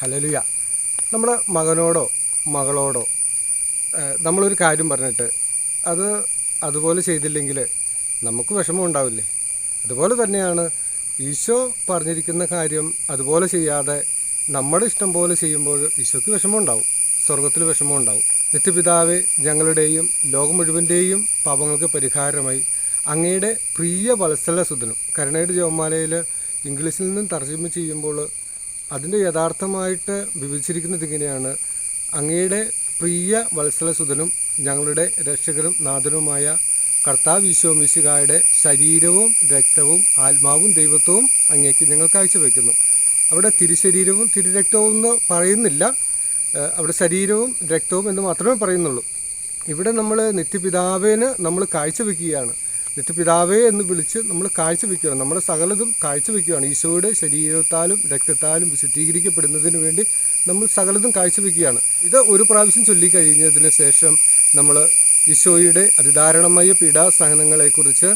ഹലലുയ നമ്മുടെ മകനോടോ മകളോടോ നമ്മളൊരു കാര്യം പറഞ്ഞിട്ട് അത് അതുപോലെ ചെയ്തില്ലെങ്കിൽ നമുക്ക് വിഷമം ഉണ്ടാവില്ലേ? അതുപോലെ തന്നെയാണ് ഈശോ പറഞ്ഞിരിക്കുന്ന കാര്യം അതുപോലെ ചെയ്യാതെ നമ്മുടെ ഇഷ്ടം പോലെ ചെയ്യുമ്പോൾ ഈശോയ്ക്ക് വിഷമം ഉണ്ടാവും സ്വർഗത്തിൽ വിഷമം ഉണ്ടാവും നിത്യപിതാവെ ഞങ്ങളുടെയും ലോകം മുഴുവന്റെയും പാപങ്ങൾക്ക് പരിഹാരമായി അങ്ങയുടെ പ്രിയ വത്സല വത്സലസുതനും കരുണയുടെ ജവമാലയിൽ ഇംഗ്ലീഷിൽ നിന്നും തർജമ ചെയ്യുമ്പോൾ അതിന്റെ യഥാർത്ഥമായിട്ട് വിവരിച്ചിരിക്കുന്നത് ഇങ്ങനെയാണ്. അങ്ങയുടെ പ്രിയ വത്സലസുതനും ഞങ്ങളുടെ രക്ഷകരും നാഥനുമായ കർത്താവ് ഈശോ ശരീരവും രക്തവും ആത്മാവും ദൈവത്വവും അങ്ങേക്ക് ഞങ്ങൾ കാഴ്ചവെക്കുന്നു. അവിടെ തിരുശരീരവും തിരുരക്തവും എന്ന് പറയുന്നില്ല. അവിടെ ശരീരവും രക്തവും എന്ന് മാത്രമേ പറയുന്നുള്ളൂ. ഇവിടെ നമ്മൾ നിത്യപിതാവിന് നമ്മൾ കാഴ്ചവെക്കുകയാണ്. നിത്യപിതാവേ എന്ന് വിളിച്ച് നമ്മൾ കാഴ്ചവെക്കുകയാണ്. നമ്മുടെ സകലതും കാഴ്ചവെക്കുകയാണ്. ഈശോയുടെ ശരീരത്താലും രക്തത്താലും വിശുദ്ധീകരിക്കപ്പെടുന്നതിന് വേണ്ടി നമ്മൾ സകലതും കാഴ്ചവെക്കുകയാണ്. ഇത് ഒരു പ്രാവശ്യം ചൊല്ലിക്കഴിഞ്ഞതിന് ശേഷം നമ്മൾ ഈശോയുടെ അതിദാരുണമായ പീഡാസഹനങ്ങളെക്കുറിച്ച്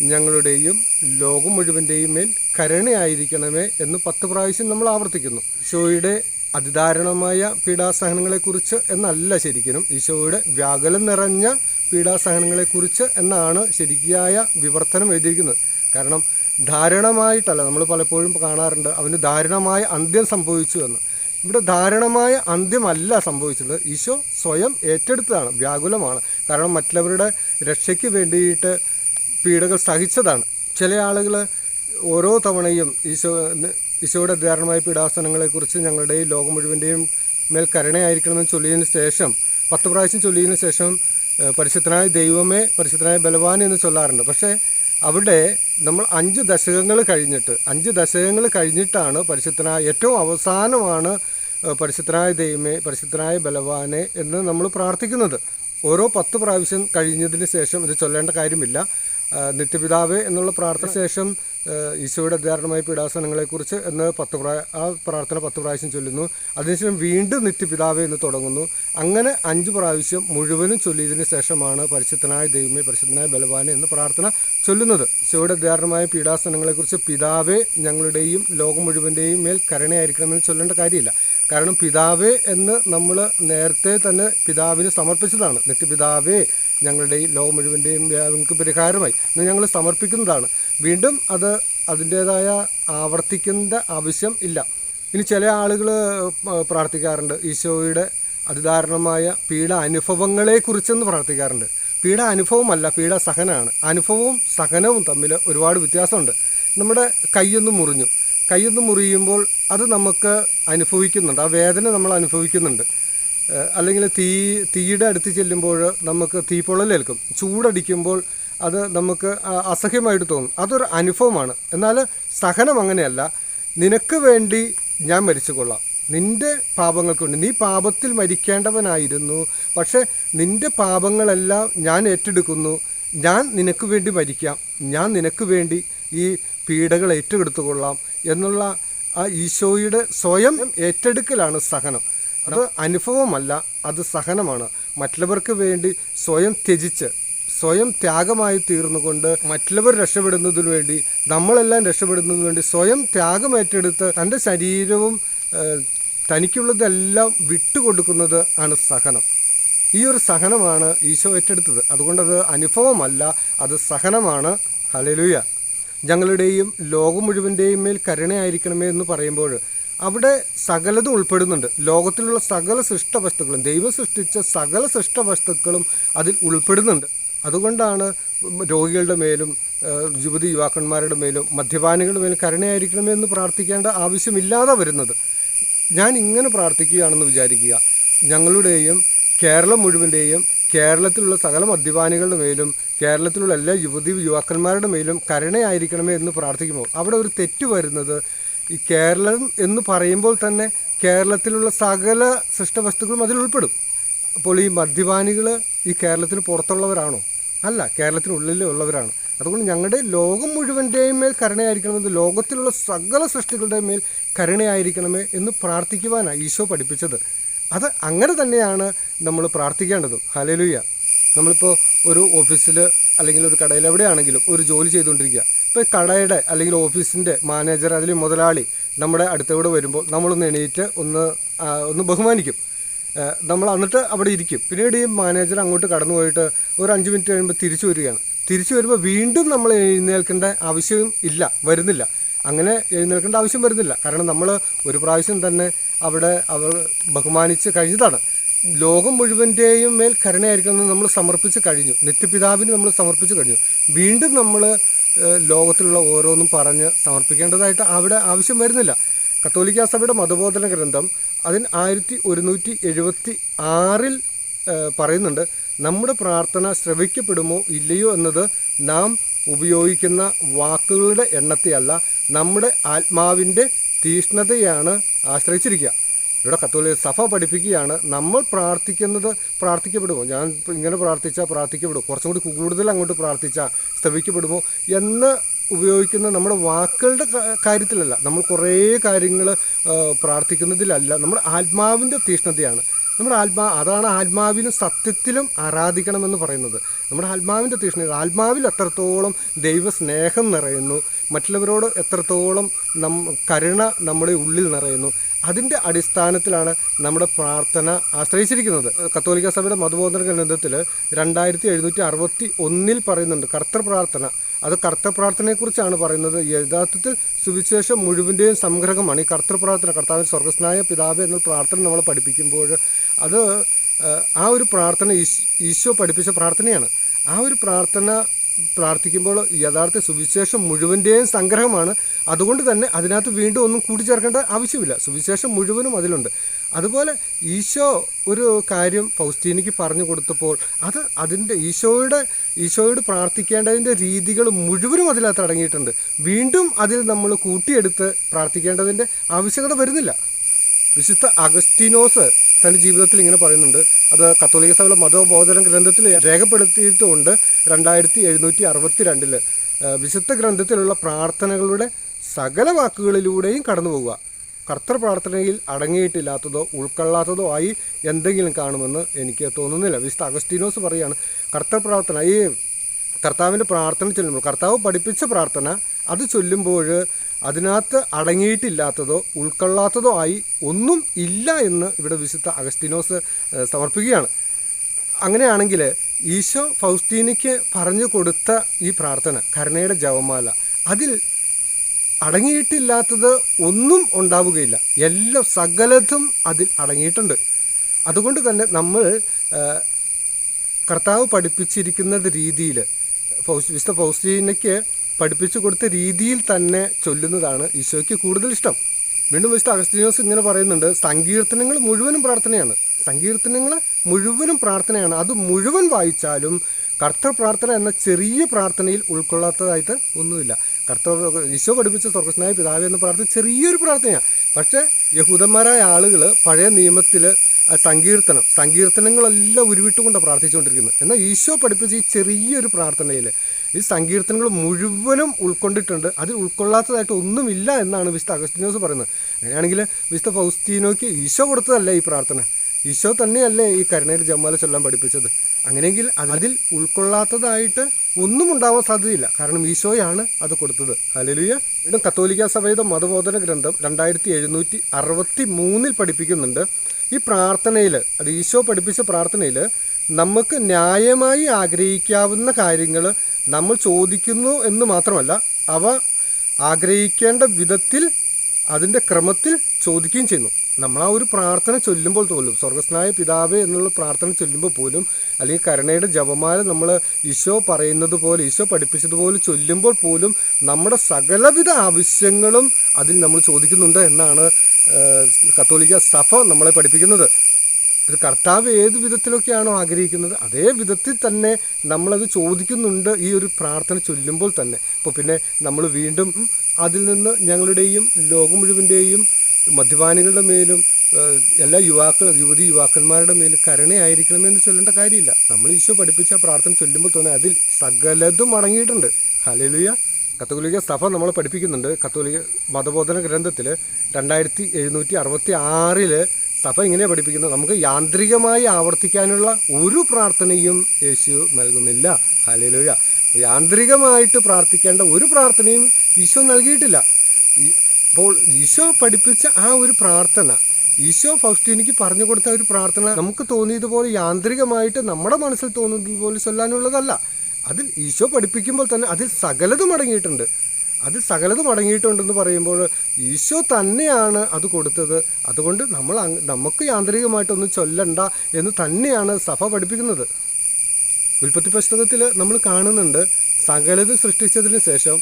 ഞങ്ങളുടെയും ലോകം മുഴുവന്റെയും മേൽ കരുണയായിരിക്കണമേ എന്ന് പത്ത് പ്രാവശ്യം നമ്മൾ ആവർത്തിക്കുന്നു. ഈശോയുടെ അതിദാരുണമായ പീഡാസഹനങ്ങളെക്കുറിച്ച് എന്നല്ല ശരിക്കും. ഈശോയുടെ വ്യാകുലം നിറഞ്ഞ പീഡാസഹനങ്ങളെക്കുറിച്ച് എന്നാണ് ശരിയായ വിവർത്തനം എഴുതിയിരിക്കുന്നത്. കാരണം ധാരണമായിട്ടല്ല നമ്മൾ പലപ്പോഴും കാണാറുണ്ട് അവന് ധാരണമായ അന്ത്യം സംഭവിച്ചു എന്ന്. ഇവിടെ ധാരണമായ അന്ത്യമല്ല സംഭവിച്ചത് ഈശോ സ്വയം ഏറ്റെടുത്തതാണ് വ്യാകുലമാണ്. കാരണം മറ്റുള്ളവരുടെ രക്ഷയ്ക്ക് വേണ്ടിയിട്ട് പീഡകൾ സഹിച്ചതാണ്. ചില ആളുകൾ ഓരോ തവണയും ഈശോ ഈശോയുടെ ധാരണമായ പീഡാസനങ്ങളെക്കുറിച്ച് ഞങ്ങളുടെയും ലോകം മുഴുവന്റെയും മേൽ കരുണയായിരിക്കണമെന്ന് ചൊല്ലിയതിന് ശേഷം പത്ത് പ്രാവശ്യം ചൊല്ലിയതിന് ശേഷം പരിശുദ്ധനായ ദൈവമേ പരിശുദ്ധനായ ബലവാൻ എന്ന് ചൊല്ലാറുണ്ട്. പക്ഷേ അവിടെ നമ്മൾ അഞ്ച് ദശകങ്ങൾ കഴിഞ്ഞിട്ട് അഞ്ച് ദശകങ്ങൾ കഴിഞ്ഞിട്ടാണ് പരിശുദ്ധനായ ഏറ്റവും അവസാനമാണ് പരിശുദ്ധനായ ദൈവമേ പരിശുദ്ധനായ ബലവാനെ എന്ന് നമ്മൾ പ്രാർത്ഥിക്കുന്നത്. ഓരോ പത്ത് പ്രാവശ്യം കഴിഞ്ഞതിന് ശേഷം ഇത് ചൊല്ലേണ്ട കാര്യമില്ല. നിത്യപിതാവ് എന്നുള്ള പ്രാർത്ഥന ശേഷം ഈശോയുടെ ധാരണമായ പീഡാസനങ്ങളെക്കുറിച്ച് എന്ന് പത്ത് പ്രായ ആ പ്രാർത്ഥന പത്ത് പ്രാവശ്യം ചൊല്ലുന്നു. അതിനുശേഷം വീണ്ടും നിത്യപിതാവേ എന്ന് തുടങ്ങുന്നു. അങ്ങനെ അഞ്ച് പ്രാവശ്യം മുഴുവനും ചൊല്ലിയതിന് ശേഷമാണ് പരിശുദ്ധനായ ദൈവമേ പരിശുദ്ധനായ ബലവാനെ എന്ന് പ്രാർത്ഥന ചൊല്ലുന്നത്. ഈശോയുടെ ധാരണമായ പീഡാസനങ്ങളെക്കുറിച്ച് പിതാവേ ഞങ്ങളുടെയും ലോകം മുഴുവന്റെയും മേൽ കരുണയായിരിക്കണമെന്ന് ചൊല്ലേണ്ട കാര്യമില്ല. കാരണം പിതാവേ എന്ന് നമ്മൾ നേരത്തെ തന്നെ പിതാവിന് സമർപ്പിച്ചതാണ്. നിത്യപിതാവേ ഞങ്ങളുടെ ഈ ലോകം മുഴുവന്റെയും ഞങ്ങൾക്ക് പരിഹാരമായി. എന്ന് ഞങ്ങൾ സമർപ്പിക്കുന്നതാണ്. വീണ്ടും അത് അതിന്റേതായ ആവർത്തിക്കേണ്ട ആവശ്യം ഇല്ല. ഇനി ചില ആളുകൾ പ്രാർത്ഥിക്കാറുണ്ട്. ഈശോയുടെ അതിദാരുണമായ പീഡ അനുഭവങ്ങളെക്കുറിച്ചെന്ന് പ്രാർത്ഥിക്കാറുണ്ട്. പീഡ അനുഭവമല്ല പീഡ സഹനമാണ് അനുഭവവും സഹനവും തമ്മിൽ ഒരുപാട് വ്യത്യാസമുണ്ട്. നമ്മുടെ കൈയൊന്ന് മുറിഞ്ഞു. കൈയൊന്ന് മുറിയുമ്പോൾ അത് നമുക്ക് അനുഭവിക്കുന്നുണ്ട്. ആ വേദന നമ്മൾ അനുഭവിക്കുന്നുണ്ട്. അല്ലെങ്കിൽ തീ തീയുടെ അടുത്ത് ചെല്ലുമ്പോൾ നമുക്ക് തീപ്പൊള്ളലേൽക്കും ചൂടടിക്കുമ്പോൾ അത് നമുക്ക് അസഹ്യമായിട്ട് തോന്നും. അതൊരു അനുഭവമാണ്. എന്നാൽ സഹനം അങ്ങനെയല്ല. നിനക്ക് വേണ്ടി ഞാൻ മരിച്ചു കൊള്ളാം നിന്റെ പാപങ്ങൾക്ക് വേണ്ടി. നീ പാപത്തിൽ മരിക്കേണ്ടവനായിരുന്നു. പക്ഷേ നിന്റെ പാപങ്ങളെല്ലാം ഞാൻ ഏറ്റെടുക്കുന്നു. ഞാൻ നിനക്ക് വേണ്ടി മരിക്കാം. ഞാൻ നിനക്ക് വേണ്ടി ഈ പീഡകൾ ഏറ്റെടുത്തുകൊള്ളാം എന്നുള്ള ആ ഈശോയുടെ സ്വയം ഏറ്റെടുക്കലാണ് സഹനം. അത് അനുഭവമല്ല അത് സഹനമാണ്. മറ്റുള്ളവർക്ക് വേണ്ടി സ്വയം ത്യജിച്ച് സ്വയം ത്യാഗമായി തീർന്നുകൊണ്ട് മറ്റുള്ളവർ രക്ഷപ്പെടുന്നതിനു വേണ്ടി നമ്മളെല്ലാം രക്ഷപ്പെടുന്നതിനു വേണ്ടി സ്വയം ത്യാഗം ഏറ്റെടുത്ത് തന്റെ ശരീരവും തനിക്കുള്ളതെല്ലാം വിട്ടുകൊടുക്കുന്നത് ആണ് സഹനം. ഈ ഒരു സഹനമാണ് ഈശോ ഏറ്റെടുത്തത്. അതുകൊണ്ടത് അനുഭവമല്ല അത് സഹനമാണ്. ഹലലുയ ഞങ്ങളുടെയും ലോകം മുഴുവന്റെയും മേൽ കരുണയായിരിക്കണമേ എന്ന് പറയുമ്പോൾ അവിടെ സകലതും ഉൾപ്പെടുന്നുണ്ട്. ലോകത്തിലുള്ള സകല സൃഷ്ടവസ്തുക്കളും ദൈവം സൃഷ്ടിച്ച സകല സൃഷ്ടവസ്തുക്കളും അതിൽ ഉൾപ്പെടുന്നുണ്ട്. അതുകൊണ്ടാണ് രോഗികളുടെ മേലും യുവതി യുവാക്കന്മാരുടെ മേലും മദ്യപാനികളുടെ മേലും കരുണയായിരിക്കണമെന്ന് പ്രാർത്ഥിക്കേണ്ട ആവശ്യമില്ലാതെ വരുന്നത്. ഞാൻ ഇങ്ങനെ പ്രാർത്ഥിക്കുകയാണെന്ന് വിചാരിക്കുക. ഞങ്ങളുടെയും കേരളം മുഴുവന്റെയും കേരളത്തിലുള്ള സകല മദ്യപാനികളുടെ മേലും കേരളത്തിലുള്ള എല്ലാ യുവതി യുവാക്കന്മാരുടെ മേലും കരുണയായിരിക്കണമേ എന്ന് പ്രാർത്ഥിക്കുമ്പോൾ അവിടെ ഒരു തെറ്റ് വരുന്നത് ഈ കേരളം എന്ന് പറയുമ്പോൾ തന്നെ കേരളത്തിലുള്ള സകല സൃഷ്ടവസ്തുക്കളും അതിൽ ഉൾപ്പെടും. അപ്പോൾ ഈ മദ്യപാനികൾ ഈ കേരളത്തിന് പുറത്തുള്ളവരാണോ? അല്ല കേരളത്തിനുള്ളിലേ ഉള്ളവരാണ്. അതുകൊണ്ട് ഞങ്ങളുടെ ലോകം മുഴുവന്റെയും മേൽ കരുണയായിരിക്കണമെന്ന് ലോകത്തിലുള്ള സകല സൃഷ്ടികളുടെ മേൽ കരുണയായിരിക്കണമേ എന്ന് പ്രാർത്ഥിക്കുവാനാണ് ഈശോ പഠിപ്പിച്ചത്. അത് അങ്ങനെ തന്നെയാണ് നമ്മൾ പ്രാർത്ഥിക്കേണ്ടതും. ഹലലുയ നമ്മളിപ്പോൾ ഒരു ഓഫീസിൽ അല്ലെങ്കിൽ ഒരു കടയിൽ എവിടെയാണെങ്കിലും ഒരു ജോലി ചെയ്തുകൊണ്ടിരിക്കുക ഇപ്പോൾ കടയുടെ അല്ലെങ്കിൽ ഓഫീസിന്റെ മാനേജർ അതിൽ മുതലാളി നമ്മുടെ അടുത്തൂടെ വരുമ്പോൾ നമ്മളൊന്ന് എണീറ്റ് ഒന്ന് ഒന്ന് ബഹുമാനിക്കും. നമ്മൾ എന്നിട്ട് അവിടെ ഇരിക്കും. പിന്നീട് ഈ മാനേജർ അങ്ങോട്ട് കടന്നു പോയിട്ട് ഒരു അഞ്ച് മിനിറ്റ് കഴിയുമ്പോൾ തിരിച്ചു വരികയാണ്. തിരിച്ചു വരുമ്പോൾ വീണ്ടും നമ്മൾ എഴുന്നേൽക്കേണ്ട ആവശ്യം ഇല്ല വരുന്നില്ല. അങ്ങനെ എഴുന്നേൽക്കേണ്ട ആവശ്യം വരുന്നില്ല. കാരണം നമ്മൾ ഒരു പ്രാവശ്യം തന്നെ അവിടെ അവർ ബഹുമാനിച്ച് കഴിഞ്ഞതാണ്. ലോകം മുഴുവന്റെയും മേൽ കരുണയായിരിക്കണം നമ്മൾ സമർപ്പിച്ച് കഴിഞ്ഞു. നിത്യപിതാവിന് നമ്മൾ സമർപ്പിച്ച് കഴിഞ്ഞു. വീണ്ടും നമ്മൾ ലോകത്തിലുള്ള ഓരോന്നും പറഞ്ഞ് സമർപ്പിക്കേണ്ടതായിട്ട് അവിടെ ആവശ്യം വരുന്നില്ല. കത്തോലിക്ക സഭയുടെ മതബോധന ഗ്രന്ഥം അതിന് ആയിരത്തി ഒരുന്നൂറ്റി എഴുപത്തി ആറിൽ പറയുന്നുണ്ട് നമ്മുടെ പ്രാർത്ഥന ശ്രവിക്കപ്പെടുമോ ഇല്ലയോ എന്നത് നാം ഉപയോഗിക്കുന്ന വാക്കുകളുടെ എണ്ണത്തെയല്ല നമ്മുടെ ആത്മാവിന്റെ തീഷ്ണതയാണ് ആശ്രയിച്ചിരിക്കുക. ഇവിടെ കത്തോലിക സഭ പഠിപ്പിക്കുകയാണ് നമ്മൾ പ്രാർത്ഥിക്കുന്നത് പ്രാർത്ഥിക്കപ്പെടുമോ? ഞാൻ ഇങ്ങനെ പ്രാർത്ഥിച്ചാൽ പ്രാർത്ഥിക്കപ്പെടുമോ? കുറച്ചും കൂടി കൂടുതൽ അങ്ങോട്ട് പ്രാർത്ഥിച്ചാൽ സ്തവിക്കപ്പെടുമോ എന്ന് ഉപയോഗിക്കുന്ന നമ്മുടെ വാക്കുകളുടെ കാര്യത്തിലല്ല. നമ്മൾ കുറേ കാര്യങ്ങൾ പ്രാർത്ഥിക്കുന്നതിലല്ല. നമ്മുടെ ആത്മാവിന്റെ തീഷ്ണതയാണ്. നമ്മുടെ ആത്മാ അതാണ് ആത്മാവിലും സത്യത്തിലും ആരാധിക്കണമെന്ന് പറയുന്നത്. നമ്മുടെ ആത്മാവിന്റെ തീഷ്ണത ആത്മാവിൽ എത്രത്തോളം ദൈവസ്നേഹം നിറയുന്നു മറ്റുള്ളവരോട് എത്രത്തോളം നം കരുണ നമ്മുടെ ഉള്ളിൽ നിറയുന്നു അതിന്റെ അടിസ്ഥാനത്തിലാണ് നമ്മുടെ പ്രാർത്ഥന ആശ്രയിച്ചിരിക്കുന്നത്. കത്തോലിക്ക സഭയുടെ മതബോധന ഗ്രന്ഥത്തിൽ രണ്ടായിരത്തി എഴുന്നൂറ്റി അറുപത്തി ഒന്നിൽ പറയുന്നുണ്ട് കർത്തൃ പ്രാർത്ഥന. അത് കർത്തപ്രാർത്ഥനയെക്കുറിച്ചാണ് പറയുന്നത്. യഥാർത്ഥത്തിൽ സുവിശേഷം മുഴുവന്റെയും സംഗ്രഹമാണ്. ഈ കർത്തപ്രാർത്ഥന കർത്താവിൻ സ്വർഗസ്നായ പിതാവ് എന്ന പ്രാർത്ഥന നമ്മൾ പഠിപ്പിക്കുമ്പോൾ അത് ആ ഒരു പ്രാർത്ഥന ഈശോ പഠിപ്പിച്ച പ്രാർത്ഥനയാണ്. ആ ഒരു പ്രാർത്ഥന പ്രാർത്ഥിക്കുമ്പോൾ യഥാർത്ഥ സുവിശേഷം മുഴുവന്റെയും സംഗ്രഹമാണ്. അതുകൊണ്ട് തന്നെ അതിനകത്ത് വീണ്ടും ഒന്നും കൂട്ടിച്ചേർക്കേണ്ട ആവശ്യമില്ല. സുവിശേഷം മുഴുവനും അതിലുണ്ട്. അതുപോലെ ഈശോ ഒരു കാര്യം ഫൗസ്റ്റീനിക്ക് പറഞ്ഞു കൊടുത്തപ്പോൾ അത് അതിന്റെ ഈശോയുടെ ഈശോയോട് പ്രാർത്ഥിക്കേണ്ടതിന്റെ രീതികൾ മുഴുവനും അതിനകത്ത് അടങ്ങിയിട്ടുണ്ട്. വീണ്ടും അതിൽ നമ്മൾ കൂട്ടിയെടുത്ത് പ്രാർത്ഥിക്കേണ്ടതിന്റെ ആവശ്യകത വരുന്നില്ല. വിശുദ്ധ അഗസ്റ്റിനോസ് തന്റെ ജീവിതത്തിൽ ഇങ്ങനെ പറയുന്നുണ്ട്. അത് കത്തോലിക്ക സഭയുടെ മതബോധന ഗ്രന്ഥത്തിൽ രേഖപ്പെടുത്തിയിട്ടുണ്ട് രണ്ടായിരത്തി എഴുന്നൂറ്റി അറുപത്തി രണ്ടിൽ വിശുദ്ധ ഗ്രന്ഥത്തിലുള്ള പ്രാർത്ഥനകളുടെ സകല വാക്കുകളിലൂടെയും കടന്നു പോവുക. കർത്തൃ പ്രാർത്ഥനയിൽ അടങ്ങിയിട്ടില്ലാത്തതോ ഉൾക്കൊള്ളാത്തതോ ആയി എന്തെങ്കിലും കാണുമെന്ന് എനിക്ക് തോന്നുന്നില്ല. വിശുദ്ധ അഗസ്റ്റീനോസ് പറയാണ് കർത്തർ പ്രാർത്ഥന ഈ കർത്താവിന്റെ പ്രാർത്ഥന ചെല്ലുമ്പോൾ കർത്താവ് പഠിപ്പിച്ച പ്രാർത്ഥന അത് ചൊല്ലുമ്പോൾ അതിനകത്ത് അടങ്ങിയിട്ടില്ലാത്തതോ ഉൾക്കൊള്ളാത്തതോ ആയി ഒന്നും ഇല്ല എന്ന് ഇവിടെ വിശുദ്ധ അഗസ്റ്റിനോസ് സമർപ്പിക്കുകയാണ്. അങ്ങനെയാണെങ്കിൽ ഈശോ ഫൗസ്റ്റീനയ്ക്ക് പറഞ്ഞു കൊടുത്ത ഈ പ്രാർത്ഥന കരുണയുടെ ജവമാല അതിൽ അടങ്ങിയിട്ടില്ലാത്തത് ഒന്നും ഉണ്ടാവുകയില്ല. എല്ലാം സകലതും അതിൽ അടങ്ങിയിട്ടുണ്ട്. അതുകൊണ്ട് തന്നെ നമ്മൾ കർത്താവ് പഠിപ്പിച്ചിരിക്കുന്ന രീതിയിൽ ഫൗസ് വിശുദ്ധ ഫൗസ്റ്റീനയ്ക്ക് പഠിപ്പിച്ചു കൊടുത്ത രീതിയിൽ തന്നെ ചൊല്ലുന്നതാണ് ഈശോയ്ക്ക് കൂടുതൽ ഇഷ്ടം. വീണ്ടും വെച്ചിട്ട് അഗസ്തീനോസ് ഇങ്ങനെ പറയുന്നുണ്ട് സങ്കീർത്തനങ്ങൾ മുഴുവനും പ്രാർത്ഥനയാണ്. സങ്കീർത്തനങ്ങൾ മുഴുവനും പ്രാർത്ഥനയാണ്. അത് മുഴുവൻ വായിച്ചാലും കർത്തൃ പ്രാർത്ഥന എന്ന ചെറിയ പ്രാർത്ഥനയിൽ ഉൾക്കൊള്ളാത്തതായിട്ട് ഒന്നുമില്ല. കർത്തവ ഈശോ പഠിപ്പിച്ച സ്വർഗസ്നായ പിതാവ് എന്ന പ്രാർത്ഥന ചെറിയൊരു പ്രാർത്ഥനയാണ്. പക്ഷേ യഹൂദന്മാരായ ആളുകൾ പഴയ നിയമത്തിൽ സങ്കീർത്തനം. സങ്കീർത്തനങ്ങളെല്ലാം ഉരുവിട്ടുകൊണ്ട് പ്രാർത്ഥിച്ചുകൊണ്ടിരിക്കുന്നത്. എന്നാൽ ഈശോ പഠിപ്പിച്ച ഈ ചെറിയൊരു പ്രാർത്ഥനയിൽ ഈ സങ്കീർത്തനങ്ങൾ മുഴുവനും ഉൾക്കൊണ്ടിട്ടുണ്ട്. അതിൽ ഉൾക്കൊള്ളാത്തതായിട്ട് ഒന്നുമില്ല എന്നാണ് വിശുദ്ധ അഗസ്റ്റിനോസ് പറയുന്നത്. അങ്ങനെയാണെങ്കിൽ വിശുദ്ധ ഫൗസ്റ്റീനോയ്ക്ക് ഈശോ കൊടുത്തതല്ല ഈ പ്രാർത്ഥന. ഈശോ തന്നെയല്ലേ ഈ കരുണയുടെ ജമ്മാല ചൊല്ലാൻ പഠിപ്പിച്ചത്. അങ്ങനെയെങ്കിൽ അതിൽ ഉൾക്കൊള്ളാത്തതായിട്ട് ഒന്നും ഉണ്ടാവാൻ സാധ്യതയില്ല. കാരണം ഈശോയാണ് അത് കൊടുത്തത്. ഹലലുയ വീണ്ടും കത്തോലിക്ക സഭയുടെ മതബോധന ഗ്രന്ഥം രണ്ടായിരത്തി എഴുന്നൂറ്റി അറുപത്തി മൂന്നിൽ പഠിപ്പിക്കുന്നുണ്ട്. ഈ പ്രാർത്ഥനയിൽ അത് ഈശോ പഠിപ്പിച്ച പ്രാർത്ഥനയിൽ നമുക്ക് ന്യായമായി ആഗ്രഹിക്കാവുന്ന കാര്യങ്ങൾ നമ്മൾ ചോദിക്കുന്നു എന്ന് മാത്രമല്ല അവ ആഗ്രഹിക്കേണ്ട വിധത്തിൽ അതിന്റെ ക്രമത്തിൽ ചോദിക്കുകയും ചെയ്യുന്നു. നമ്മൾ ആ ഒരു പ്രാർത്ഥന ചൊല്ലുമ്പോൾ പോലും സ്വർഗസ്നായ പിതാവ് എന്നുള്ള പ്രാർത്ഥന ചൊല്ലുമ്പോൾ പോലും അല്ലെങ്കിൽ കരുണയുടെ ജപമാല നമ്മൾ ഈശോ പറയുന്നത് പോലെ ഈശോ പഠിപ്പിച്ചതുപോലെ ചൊല്ലുമ്പോൾ പോലും നമ്മുടെ സകലവിധ ആവശ്യങ്ങളും അതിൽ നമ്മൾ ചോദിക്കുന്നുണ്ട് എന്നാണ് കത്തോലിക്ക സഭ നമ്മളെ പഠിപ്പിക്കുന്നത്. ഒരു കർത്താവ് ഏത് വിധത്തിലൊക്കെയാണോ ആഗ്രഹിക്കുന്നത് അതേ വിധത്തിൽ തന്നെ നമ്മളത് ചോദിക്കുന്നുണ്ട് ഈ ഒരു പ്രാർത്ഥന ചൊല്ലുമ്പോൾ തന്നെ. അപ്പോൾ പിന്നെ നമ്മൾ വീണ്ടും അതിൽ നിന്ന് ഞങ്ങളുടെയും ലോകം മുഴുവന്റെയും മദ്യപാനികളുടെ മേലും എല്ലാ യുവാക്കൾ യുവതി യുവാക്കന്മാരുടെ മേലും കരുണയായിരിക്കണമെന്ന് ചൊല്ലേണ്ട കാര്യമില്ല. നമ്മൾ ഈശോ പഠിപ്പിച്ച പ്രാർത്ഥന ചൊല്ലുമ്പോൾ തന്നെ അതിൽ സകലതും അടങ്ങിയിട്ടുണ്ട്. ഹലലുയ കത്തോലിക്ക സഭ നമ്മൾ പഠിപ്പിക്കുന്നുണ്ട്. കത്തോലിക്ക മതബോധന ഗ്രന്ഥത്തിൽ രണ്ടായിരത്തി എഴുന്നൂറ്റി അറുപത്തി ആറിൽ സഭ ഇങ്ങനെ പഠിപ്പിക്കുന്നത്? നമുക്ക് യാന്ത്രികമായി ആവർത്തിക്കാനുള്ള ഒരു പ്രാർത്ഥനയും യേശു നൽകുന്നില്ല. ഹാലേലുയ യാന്ത്രികമായിട്ട് പ്രാർത്ഥിക്കേണ്ട ഒരു പ്രാർത്ഥനയും ഈശോ നൽകിയിട്ടില്ല. അപ്പോൾ ഈശോ പഠിപ്പിച്ച ആ ഒരു പ്രാർത്ഥന ഈശോ ഫൗസ്റ്റീനിക്ക് പറഞ്ഞു കൊടുത്ത ഒരു പ്രാർത്ഥന നമുക്ക് തോന്നിയതുപോലെ യാന്ത്രികമായിട്ട് നമ്മുടെ മനസ്സിൽ തോന്നുന്നത് പോലെ ചൊല്ലാനുള്ളതല്ല. അതിൽ ഈശോ പഠിപ്പിക്കുമ്പോൾ തന്നെ അതിൽ സകലതും അടങ്ങിയിട്ടുണ്ട്. അതിൽ സകലതും അടങ്ങിയിട്ടുണ്ടെന്ന് പറയുമ്പോൾ ഈശോ തന്നെയാണ് അത് കൊടുത്തത്. അതുകൊണ്ട് നമ്മൾ നമുക്ക് യാന്ത്രികമായിട്ടൊന്നും ചൊല്ലണ്ട എന്ന് തന്നെയാണ് സഭ പഠിപ്പിക്കുന്നത്. ഉൽപ്പത്തി പുസ്തകത്തിൽ നമ്മൾ കാണുന്നുണ്ട് സകലതും സൃഷ്ടിച്ചതിന് ശേഷം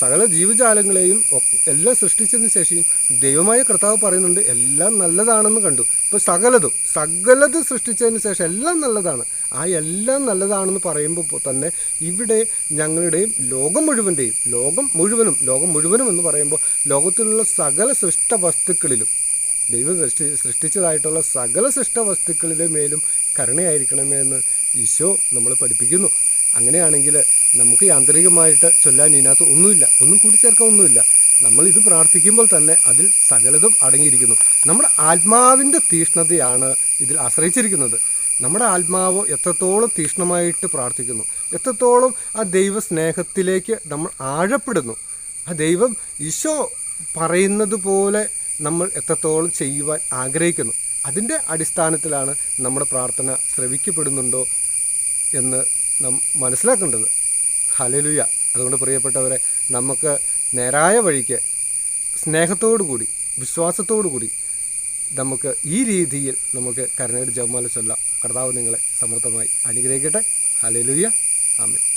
സകല ജീവജാലങ്ങളെയും എല്ലാം സൃഷ്ടിച്ചതിന് ശേഷം ദൈവമായ കർത്താവ് പറയുന്നുണ്ട് എല്ലാം നല്ലതാണെന്ന് കണ്ടു. ഇപ്പോൾ സകലതും സകലത് സൃഷ്ടിച്ചതിന് ശേഷം എല്ലാം നല്ലതാണ്. ആ എല്ലാം നല്ലതാണെന്ന് പറയുമ്പോൾ തന്നെ ഇവിടെ ഞങ്ങളുടെയും ലോകം മുഴുവന്റെയും ലോകം മുഴുവനും ലോകം മുഴുവനും എന്ന് പറയുമ്പോൾ ലോകത്തിലുള്ള സകല സൃഷ്ട വസ്തുക്കളിലും ദൈവം സൃഷ്ടി സൃഷ്ടിച്ചതായിട്ടുള്ള സകല സൃഷ്ട വസ്തുക്കളിലെ മേലും കരുണയായിരിക്കണമേ എന്ന് ഈശോ നമ്മൾ പഠിപ്പിക്കുന്നു. അങ്ങനെയാണെങ്കിൽ നമുക്ക് യാന്ത്രികമായിട്ട് ചൊല്ലാൻ ഇതിനകത്ത് ഒന്നുമില്ല. ഒന്നും കൂട്ടിച്ചേർക്കാൻ ഒന്നുമില്ല. നമ്മൾ ഇത് പ്രാർത്ഥിക്കുമ്പോൾ തന്നെ അതിൽ സകലതും അടങ്ങിയിരിക്കുന്നു. നമ്മുടെ ആത്മാവിന്റെ തീഷ്ണതയാണ് ഇതിൽ ആശ്രയിച്ചിരിക്കുന്നത്. നമ്മുടെ ആത്മാവ് എത്രത്തോളം തീഷ്ണമായിട്ട് പ്രാർത്ഥിക്കുന്നു. എത്രത്തോളം ആ ദൈവ സ്നേഹത്തിലേക്ക് നമ്മൾ ആഴപ്പെടുന്നു. ആ ദൈവം ഈശോ പറയുന്നത് പോലെ നമ്മൾ എത്രത്തോളം ചെയ്യുവാൻ ആഗ്രഹിക്കുന്നു. അതിന്റെ അടിസ്ഥാനത്തിലാണ് നമ്മുടെ പ്രാർത്ഥന ശ്രവിക്കപ്പെടുന്നുണ്ടോ എന്ന് നാം മനസ്സിലാക്കേണ്ടത്. ഹലലുയ അതുകൊണ്ട് പ്രിയപ്പെട്ടവരെ നമുക്ക് നേരായ വഴിക്ക് സ്നേഹത്തോടു കൂടി വിശ്വാസത്തോടു കൂടി നമുക്ക് ഈ രീതിയിൽ നമുക്ക് കരുണയുടെ ജപമാല ചൊല്ലാം. കർത്താവ് നിങ്ങളെ സമർത്ഥമായി അനുഗ്രഹിക്കട്ടെ. ഹലലുയ ആമേ